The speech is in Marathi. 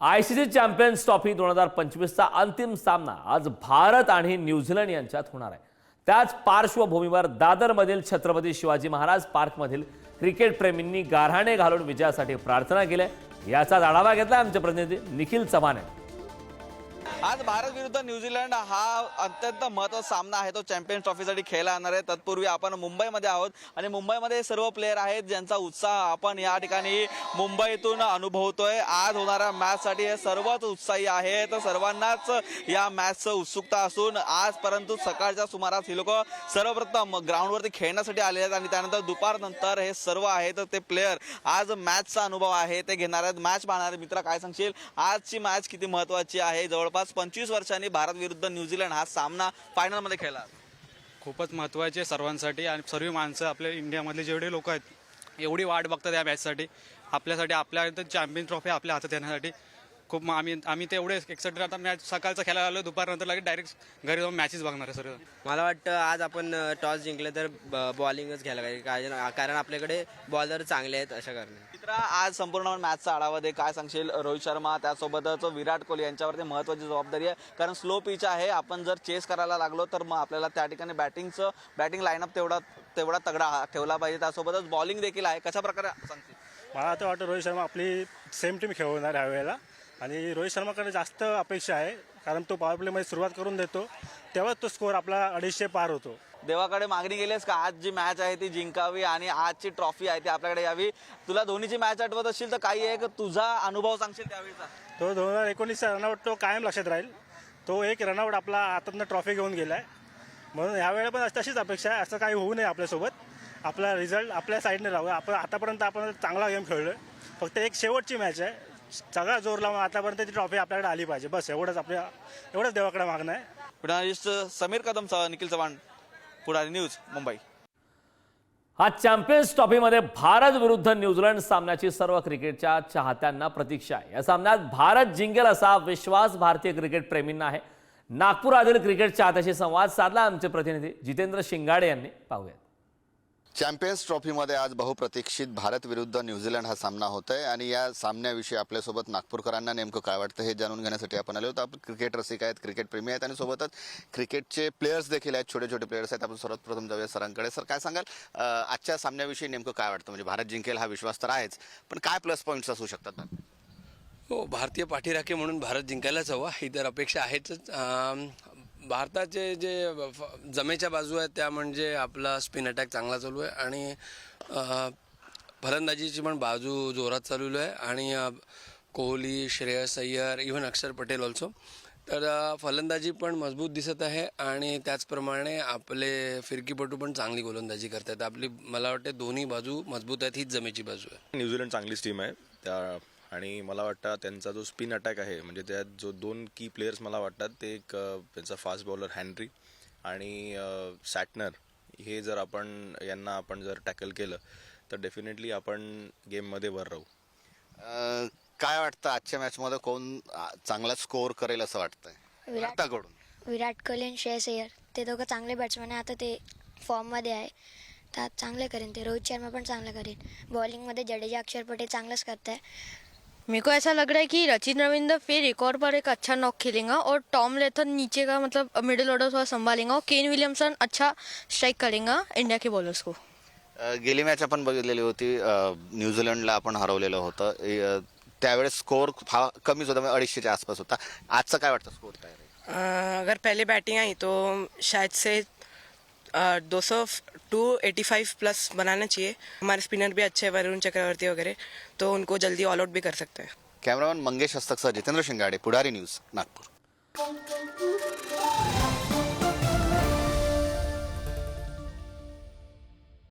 I C C champions trophy दोन हजार पंचवीसचा अंतिम सामना आज भारत आणि न्यूझीलंड यांच्यात होणार आहे त्याच पार्श्वभूमीवर दादरमधील छत्रपती शिवाजी महाराज पार्कमधील क्रिकेट प्रेमींनी गारहाणे घालून विजयासाठी प्रार्थना केल्या याचाच आढावा घेतला आमचे प्रतिनिधी निखिल चव्हाण यांनी. आज भारत विरुद्ध न्यूझीलंड हा अत्यंत महत्त्वाचा सामना आहे. तो चॅम्पियन्स ट्रॉफीसाठी खेळला जाणार आहे. तत्पूर्वी आपण मुंबईमध्ये आहोत आणि मुंबईमध्ये सर्व प्लेयर आहेत ज्यांचा उत्साह आपण या ठिकाणी मुंबईतून अनुभवतोय. आज होणाऱ्या मॅचसाठी हे सर्वच उत्साही आहेत. सर्वांनाच या मॅचचं उत्सुकता असून आज परंतु सकाळच्या सुमारास ही लोक सर्वप्रथम ग्राउंडवरती खेळण्यासाठी आले आहेत आणि त्यानंतर दुपारनंतर हे सर्व आहेत ते प्लेयर आज मॅचचा अनुभव आहे. ते घेणार आहेत. मॅच पाहणारे मित्र काय सांगशील? आजची मॅच किती महत्वाची आहे? जवळपास पंचवीस वर्षांनी भारत विरुद्ध न्यूझीलंड हा सामना फायनलमध्ये खेळला. खूपच महत्त्वाचे सर्वांसाठी आणि सर्व माणसं आपल्या इंडियामधले जेवढे लोक आहेत एवढी वाट बघतात या मॅचसाठी आपल्यासाठी आपल्या चॅम्पियन ट्रॉफी आपल्या हातात येण्यासाठी. खूप आम्ही आम्ही ते एवढे एक्साइटेड आता मॅच सकाळचं खेळायला आलो दुपारनंतर लगेच डायरेक्ट घरी जाऊन मॅचेस बघणार आहे सर्व मला वाटतं आज आपण टॉस जिंकलं तर बॉलिंगच घ्यायला पाहिजे. कारण कारण आपल्याकडे बॉलर चांगले आहेत अशा कारणे मित्रा आज संपूर्ण मॅचचा आढावा दे. काय सांगशील रोहित शर्मा? त्यासोबतच विराट कोहली यांच्यावरती महत्वाची जबाबदारी आहे. कारण स्लो पिच आहे. आपण जर चेस करायला लागलो तर मग आपल्याला त्या ठिकाणी बॅटिंगचं बॅटिंग लाईनअप तेवढा तेवढा तगडा ठेवला पाहिजे. त्यासोबतच बॉलिंग देखील आहे. कशा प्रकारे सांगशील? मला आता वाटतं रोहित शर्मा आपली सेम टीम खेळवणार ह्या वेळेला. आणि रोहित शर्माकडे जास्त अपेक्षा आहे कारण तो पॉवर प्लेमध्ये सुरुवात करून देतो तेव्हाच तो स्कोअर आपला अडीचशे पार होतो. देवाकडे मागणी केलीस का? आज जी मॅच आहे ती जिंकावी आणि आजची ट्रॉफी आहे ती आपल्याकडे यावी. तुला धोनीची मॅच आठवत असेल तर काही एक तुझा अनुभव सांगशील त्यावेळीचा? तो दोन हजार एकोणीसचा रनआउट तो कायम लक्षात राहील. तो एक रनआउट आपला हातातनं ट्रॉफी घेऊन गेला आहे म्हणून ह्यावेळेला पण तशीच अपेक्षा आहे असं काही होऊ नये आपल्यासोबत. आपला रिझल्ट आपल्या साईडने राहू. आपण आतापर्यंत आपण चांगला गेम खेळलो आहे फक्त एक शेवटची मॅच आहे. सगळा जोर लावून आतापर्यंत ती ट्रॉफी आपल्याकडे आली पाहिजे. बस एवढंच आपल्या एवढंच देवाकडे मागणं आहे. Journalist Sameer Kadam Nikhil Chavan Pudhari news Mumbai. हा चॅम्पियन्स ट्रॉफीमध्ये भारत विरुद्ध न्यूझीलंड सामन्याची सर्व क्रिकेटच्या चाहत्यांना प्रतीक्षा आहे. या सामन्यात भारत जिंकेल असा विश्वास भारतीय क्रिकेट प्रेमींना आहे. नागपुरातील क्रिकेट चाहत्याशी संवाद साधला आमचे प्रतिनिधी जितेंद्र शिंगाडे यांनी. पाहूयात. चॅम्पियन्स ट्रॉफीमध्ये आज बहुप्रतीक्षित भारत विरुद्ध न्यूझीलंड हा सामना होत आहे आणि या सामन्याविषयी आपल्यासोबत नागपूरकरांना नेमकं काय वाटतं हे जाणून घेण्यासाठी आपण आलो होतो आपण क्रिकेट रसिक आहेत क्रिकेट प्रेमी आहेत आणि सोबतच क्रिकेटचे प्लेयर्स देखील आहेत छोटे छोटे प्लेयर्स आहेत. आपण सर्वात प्रथम जाऊया सरांकडे. सर काय सांगाल? आजच्या सामन्याविषयी नेमकं काय वाटतं? म्हणजे भारत जिंकेल हा विश्वास तर आहेच पण काय प्लस पॉईंट्स असू शकतात हो भारतीय पाठीराखे म्हणून भारत जिंकायलाच हवा. ही तर अपेक्षा आहेच. भारताचे जे फ- जमेच्या बाजू आहेत त्या म्हणजे आपला स्पिन अटॅक चांगला चालू आहे आणि फलंदाजीची पण बाजू जोरात चालू आहे आणि कोहली श्रेयस अय्यर इव्हन अक्षर पटेल ऑल्सो तर फलंदाजी पण मजबूत दिसत आहे आणि त्याचप्रमाणे आपले फिरकीपटू पण चांगली गोलंदाजी करतात. आपली मला वाटते दोन्ही बाजू मजबूत आहेत हीच जमेची बाजू आहे. न्यूझीलंड चांगलीच टीम आहे. त्या आणि मला वाटतं त्यांचा जो स्पिन अटॅक आहे म्हणजे त्यात जो दोन की प्लेयर्स मला वाटतात ते एक त्यांचा फास्ट बॉलर हॅनरी आणि सॅटनर हे जर आपण यांना आपण जर टॅकल केलं तर डेफिनेटली आपण गेममध्ये वर राहू. काय वाटतं आजच्या मॅचमध्ये कोण चांगला स्कोअर करेल असं वाटतंय? विराट. भारताकडून विराट कोहली आणि श्रेयस अय्यर ते दोघं चांगले बॅट्समॅन आहे. आता ते फॉर्ममध्ये आहे. तर चांगले करेन ते. रोहित शर्मा पण चांगलं करेन. बॉलिंगमध्ये जडेजा अक्षर पटेल चांगलंच करत आहे मेरे को ऐसा लग रहा है कि रचिन रविंद्र फिर एक और बार एक अच्छा नॉक खेलेगा और टॉम लेथन नीचे का मतलब मिडिल ऑर्डर थोड़ा संभालेगा और केन विलियमसन अच्छा स्ट्राइक करेगा इंडिया के बॉलर्स को। गेली मॅच आपण बघितलेली होती न्यूझीलंडला आपण हरवलेलं होतं. त्यावेळेस स्कोअर हा कमीच होता म्हणजे अडीचशेच्या आसपास होता. आजचं काय वाटतं स्कोअर काय अगर पहले बैटिंग आई तो शायद से दो सौ टू एटी फाइव प्लस बनाना चाहिए। हमारे स्पिनर भी अच्छे हैं वरुण चक्रवर्ती वगैरह तो उनको जल्दी ऑल आउट भी कर सकते हैं। कॅमेरामॅन मंगेश हस्तकसह जितेंद्र शिंगाडे पुढारी न्यूज नागपूर।